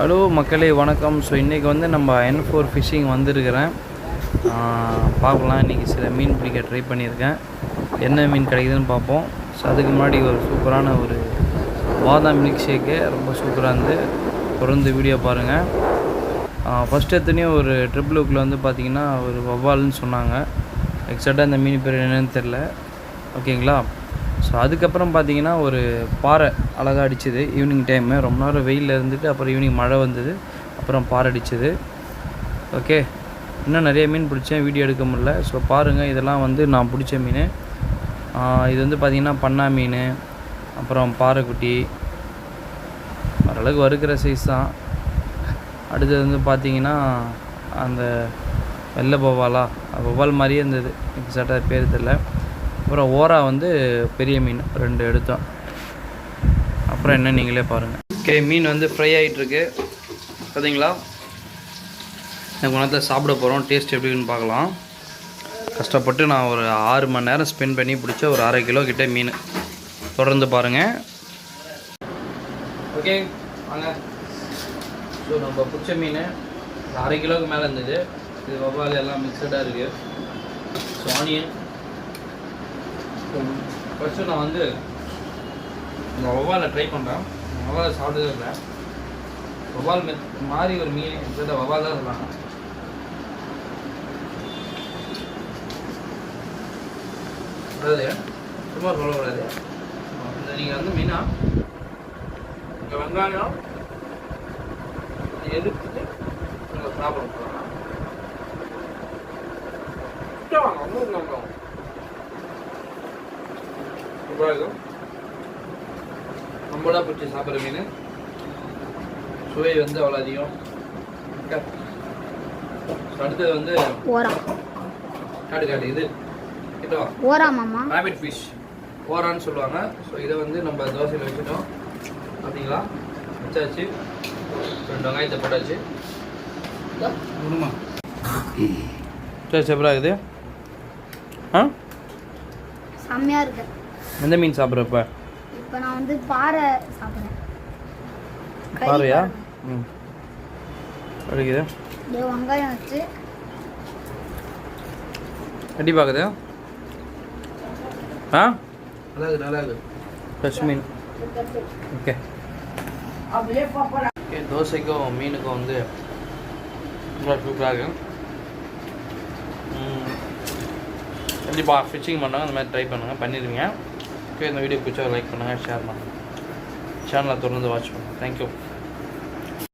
Hello மக்களே வணக்கம். So இன்றைக்கி வந்து நம்ம என் ஃபோர் ஃபிஷ்ஷிங் வந்திருக்கிறேன். பார்க்கலாம். இன்றைக்கி சில மீன் பிடிக்க ட்ரை பண்ணியிருக்கேன். என்ன மீன் கிடைக்குதுன்னு பார்ப்போம். ஸோ அதுக்கு முன்னாடி ஒரு சூப்பரான ஒரு பாதாம் மில்க் ஷேக்கு ரொம்ப சூப்பராக இருந்து தொடர்ந்து வீடியோ பாருங்கள் ஃபஸ்ட் எத்தனையோ ஒரு ட்ரிபிள் லுக்கில் வந்து பார்த்திங்கன்னா ஒரு வவ்வால்னு சொன்னாங்க. எக்ஸாக்டாக இந்த மீன் பேர் என்னென்னு தெரில ஓகேங்களா ஸோ அதுக்கப்புறம் பார்த்தீங்கன்னா ஒரு பாறை அழகாக அடிச்சுது. ஈவினிங் டைமு ரொம்ப நேரம் வெயிலில் இருந்துட்டு அப்புறம் ஈவினிங் மழை வந்தது. அப்புறம் பாறை அடிச்சுது. ஓகே இன்னும் நிறைய மீன் பிடிச்சேன். வீடியோ எடுக்க முடில ஸோ பாருங்கள் இதெல்லாம் வந்து நான் பிடிச்ச மீன். இது வந்து பார்த்திங்கன்னா பண்ணா மீன். அப்புறம் பாறைக்குட்டி. ஓரளவுக்கு வறுக்கிற சைஸ் தான். அடுத்தது வந்து பார்த்தீங்கன்னா அந்த வெள்ளை பவாலா பவால் மாதிரியே இருந்தது. எக்ஸாக்டாக பேர் தெரில அப்புறம் ஓரா வந்து பெரிய மீன் ரெண்டு எடுத்தோம். அப்புறம் என்ன நீங்களே பாருங்கள் ஓகே மீன் வந்து ஃப்ரை ஆகிட்டுருக்கு பார்த்தீங்களா எனக்கு நேரத்தில் சாப்பிட போகிறோம் டேஸ்ட் எப்படி இருக்குன்னு பார்க்கலாம். கஷ்டப்பட்டு நான் ஒரு ஆறு மணி நேரம் ஸ்பெண்ட் பண்ணி பிடிச்ச ஒரு அரை கிலோ கிட்ட மீன். தொடர்ந்து பாருங்கள் ஓகே வாங்க. ஸோ நம்ம பிடிச்ச மீன் அரை கிலோவுக்கு மேலே இருந்தது. இது வவ்வால் எல்லாம் மிக்சடாக இருக்குது ஸோ ஆனியன் ஃபஸ்ட்டு நான் வந்து இந்த வவ்வாலை ட்ரை பண்ணுறேன் வவ்வாலை சாப்பிட்டதே இல்லை. வவ்வால் மெத் மாதிரி ஒரு மீன் கிட்ட வவ்வால் தான் சொன்னாங்க. அதாவது சும்மா சொல்லக்கூடாது இந்த நீங்கள் வந்து மீனா இங்கே வெங்காயம் எடுத்துட்டு நீங்கள் சாப்பிட போகலாம் வாங்க ஒன்றும் வாங்க சூப்பராக இருக்கும். நம்மளா பிடிச்சி சாப்பிட்ற மீன். சுவை வந்து அவ்வளோ அதிகம். அடுத்தது வந்து ஓரா காட்டு காட்டு இது கிட்ட வா. ஓரா மாமா ராபிட் ஃபிஷ் ஓரான்னு சொல்லுவாங்க. ஸோ இதை வந்து நம்ம தோசையில் வச்சுட்டோம். பார்த்தீங்களா? வச்சாச்சு. ரெண்டு வெங்காயத்தை போட்டாச்சு. சரி சூப்பராக இருக்குது. ஆ? செம்மையா இருக்கு. எந்த மீன் சாப்பிட்றப்ப? இப்போ நான் வந்து பாறை சாப்பிட்றேன். பாறையா? பாறை. ம். கிடைக்குது இதோ வெங்காயம் வச்சு. எப்படி பார்க்குது ஆ? ஃப்ரெஷ் மீன். ஓகே ஓகே தோசைக்கும் மீனுக்கும் வந்து ரொம்ப சூப்பராக இருக்கு. ம். கண்டிப்பாக ஃபிஷிங் பண்ணாங்க அந்த மாதிரி ட்ரை பண்ணுங்கள் பண்ணிடுவீங்க. ஓகே இந்த வீடியோ பிடிச்சா லைக் பண்ணுங்கள் ஷேர் பண்ணுங்கள் சேனலை தொடர்ந்து வாட்ச் பண்ணுங்கள் தேங்க்யூ